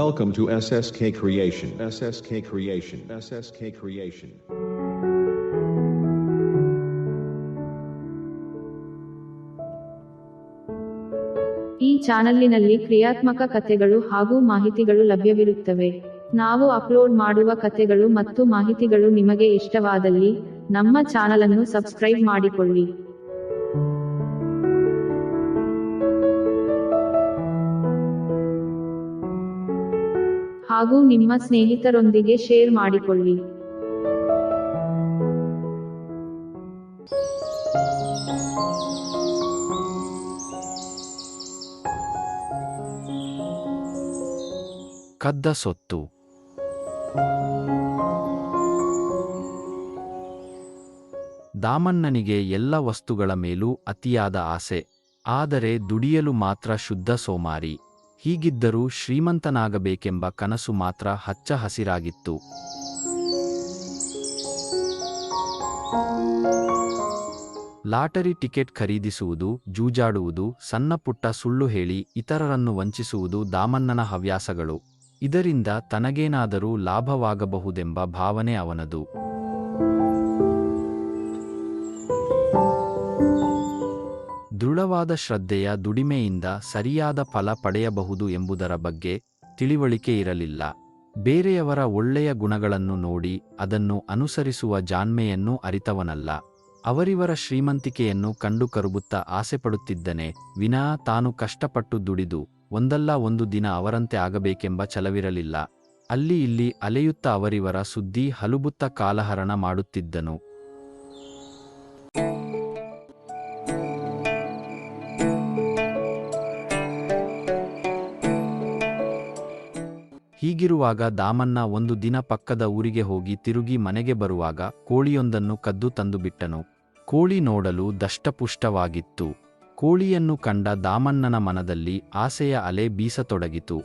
Welcome to SSK Creation. SSK Creation. SSK Creation. ಈ ಚಾನಲ್ಲಿನಲ್ಲಿ ಕ್ರಿಯಾತ್ಮಕ ಕಥೆಗಳು ಹಾಗೂ ಮಾಹಿತಿಗಳು ಲಭ್ಯವಿರುತ್ತವೆ ನಾವು ಅಪ್ಲೋಡ್ ಮಾಡುವ ಕಥೆಗಳು ಮತ್ತು ಮಾಹಿತಿಗಳು ನಿಮಗೆ ಇಷ್ಟವಾದಲ್ಲಿ ನಮ್ಮ ಚಾನಲನ್ನು ಸಬ್ಸ್ಕ್ರೈಬ್ ಮಾಡಿಕೊಳ್ಳಿ ಹಾಗೂ ನಿಮ್ಮ ಸ್ನೇಹಿತರೊಂದಿಗೆ ಶೇರ್ ಮಾಡಿಕೊಳ್ಳಿ. ಕದ್ದ ಸೊತ್ತು. ದಾಮಣ್ಣನಿಗೆ ಎಲ್ಲ ವಸ್ತುಗಳ ಮೇಲೂ ಅತಿಯಾದ ಆಸೆ, ಆದರೆ ದುಡಿಯಲು ಮಾತ್ರ ಶುದ್ಧ ಸೋಮಾರಿ. ಹೀಗಿದ್ದರೂ ಶ್ರೀಮಂತನಾಗಬೇಕೆಂಬ ಕನಸು ಮಾತ್ರ ಹಚ್ಚ ಹಸಿರಾಗಿತ್ತು. ಲಾಟರಿ ಟಿಕೆಟ್ ಖರೀದಿಸುವುದು, ಜೂಜಾಡುವುದು ಸಣ್ಣಪುಟ್ಟ ಸುಳ್ಳು ಹೇಳಿ ಇತರರನ್ನು ವಂಚಿಸುವುದು ದಾಮಣ್ಣನ ಹವ್ಯಾಸಗಳು. ಇದರಿಂದ ತನಗೇನಾದರೂ ಲಾಭವಾಗಬಹುದೆಂಬ ಭಾವನೆ ಅವನದು. ದೃಢವಾದ ಶ್ರದ್ಧೆಯ ದುಡಿಮೆಯಿಂದ ಸರಿಯಾದ ಫಲ ಪಡೆಯಬಹುದು ಎಂಬುದರ ಬಗ್ಗೆ ತಿಳಿವಳಿಕೆ ಇರಲಿಲ್ಲ. ಬೇರೆಯವರ ಒಳ್ಳೆಯ ಗುಣಗಳನ್ನು ನೋಡಿ ಅದನ್ನು ಅನುಸರಿಸುವ ಜಾಣ್ಮೆಯನ್ನು ಅರಿತವನಲ್ಲ. ಅವರಿವರ ಶ್ರೀಮಂತಿಕೆಯನ್ನು ಕಂಡು ಕರುಬುತ್ತಾ ಆಸೆಪಡುತ್ತಿದ್ದನೆ, ವಿನಾ ತಾನು ಕಷ್ಟಪಟ್ಟು ದುಡಿದು ಒಂದಲ್ಲ ಒಂದು ದಿನ ಅವರಂತೆ ಆಗಬೇಕೆಂಬ ಛಲವಿರಲಿಲ್ಲ. ಅಲ್ಲಿ ಇಲ್ಲಿ ಅಲೆಯುತ್ತ ಅವರಿವರ ಸುದ್ದಿ ಹಲುಬುತ್ತ ಕಾಲಹರಣ ಮಾಡುತ್ತಿದ್ದನು. ಹೀಗಿರುವಾಗ ದಾಮನ್ನ ಒಂದು ದಿನ ಪಕ್ಕದ ಊರಿಗೆ ಹೋಗಿ ತಿರುಗಿ ಮನೆಗೆ ಬರುವಾಗ ಕೋಳಿಯೊಂದನ್ನು ಕದ್ದು ತಂದುಬಿಟ್ಟನು. ಕೋಳಿ ನೋಡಲು ದಷ್ಟಪುಷ್ಟವಾಗಿತ್ತು. ಕೋಳಿಯನ್ನು ಕಂಡ ದಾಮನ್ನನ ಮನದಲ್ಲಿ ಆಸೆಯ ಅಲೆ ಬೀಸತೊಡಗಿತು.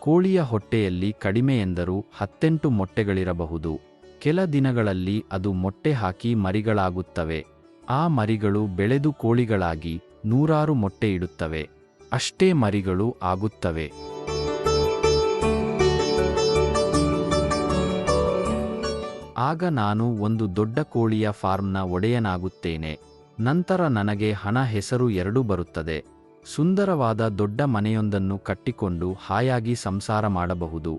ಕೋಳಿಯ ಹೊಟ್ಟೆಯಲ್ಲಿ ಕಡಿಮೆ ಎಂದರೂ ಹತ್ತೆಂಟು ಮೊಟ್ಟೆಗಳಿರಬಹುದು. ಕೆಲ ದಿನಗಳಲ್ಲಿ ಅದು ಮೊಟ್ಟೆ ಹಾಕಿ ಮರಿಗಳಾಗುತ್ತವೆ. ಆ ಮರಿಗಳು ಬೆಳೆದು ಕೋಳಿಗಳಾಗಿ ನೂರಾರು ಮೊಟ್ಟೆ ಇಡುತ್ತವೆ, ಅಷ್ಟೇ ಮರಿಗಳು ಆಗುತ್ತವೆ. ಆಗ ನಾನು ಒಂದು ದೊಡ್ಡ ಕೋಳಿಯ ಫಾರ್ಮ್ನ ಒಡೆಯನಾಗುತ್ತೇನೆ, ನಂತರ ನನಗೆ ಹಣ ಹೆಸರು ಎರಡೂ ಬರುತ್ತದೆ. ಸುಂದರವಾದ ದೊಡ್ಡ ಮನೆಯೊಂದನ್ನು ಕಟ್ಟಿಕೊಂಡು ಹಾಯಾಗಿ ಸಂಸಾರ ಮಾಡಬಹುದು.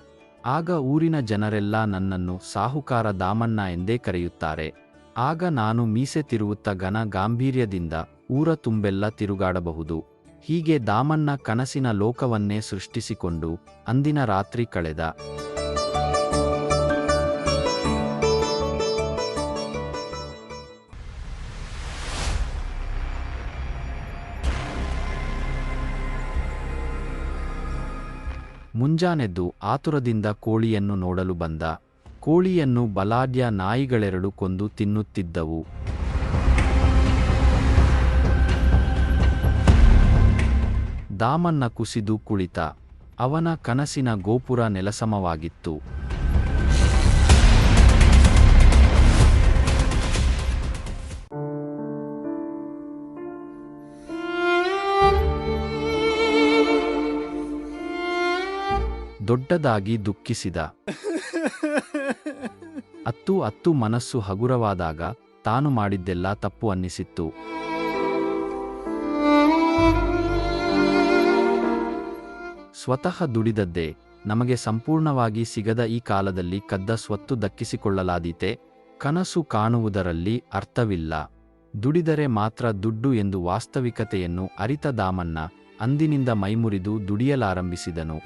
ಆಗ ಊರಿನ ಜನರೆಲ್ಲ ನನ್ನನ್ನು ಸಾಹುಕಾರ ದಾಮಣ್ಣ ಎಂದೇ ಕರೆಯುತ್ತಾರೆ. ಆಗ ನಾನು ಮೀಸೆ ತಿರುವುತ್ತ ಘನ ಗಾಂಭೀರ್ಯದಿಂದ ಊರ ತುಂಬೆಲ್ಲ ತಿರುಗಾಡಬಹುದು. ಹೀಗೆ ದಾಮಣ್ಣ ಕನಸಿನ ಲೋಕವನ್ನೇ ಸೃಷ್ಟಿಸಿಕೊಂಡು ಅಂದಿನ ರಾತ್ರಿ ಕಳೆದ. ಮುಂಜಾನೆದ್ದು ಆತುರದಿಂದ ಕೋಳಿಯನ್ನು ನೋಡಲು ಬಂದ. ಕೋಳಿಯನ್ನು ಬಲಾಢ್ಯ ನಾಯಿಗಳೆರಡು ಕೊಂದು ತಿನ್ನುತ್ತಿದ್ದವು. ದಾಮನ್ನ ಕುಸಿದು ಕುಳಿತ. ಅವನ ಕನಸಿನ ಗೋಪುರ ನೆಲಸಮವಾಗಿತ್ತು. ದೊಡ್ಡದಾಗಿ ದುಃಖಿಸಿದ. ಅತ್ತು ಅತ್ತು ಮನಸ್ಸು ಹಗುರವಾದಾಗ ತಾನು ಮಾಡಿದ್ದೆಲ್ಲ ತಪ್ಪು ಅನ್ನಿಸಿತ್ತು. ಸ್ವತಃ ದುಡಿದದ್ದೇ ನಮಗೆ ಸಂಪೂರ್ಣವಾಗಿ ಸಿಗದ ಈ ಕಾಲದಲ್ಲಿ ಕದ್ದ ಸ್ವತ್ತು ದಕ್ಕಿಸಿಕೊಳ್ಳಲಾದೀತೆ, ಕನಸು ಕಾಣುವುದರಲ್ಲಿ ಅರ್ಥವಿಲ್ಲ. ದುಡಿದರೆ ಮಾತ್ರ ದುಡ್ಡು ಎಂದು ವಾಸ್ತವಿಕತೆಯನ್ನು ಅರಿತ ದಾಮನ್ನ ಅಂದಿನಿಂದ ಮೈಮುರಿದು ದುಡಿಯಲಾರಂಭಿಸಿದನು.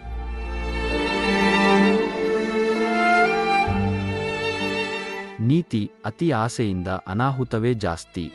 ನೀತಿ ಅತಿ ಆಸೆಯಿಂದ ಅನಾಹುತವೇ ಜಾಸ್ತಿ.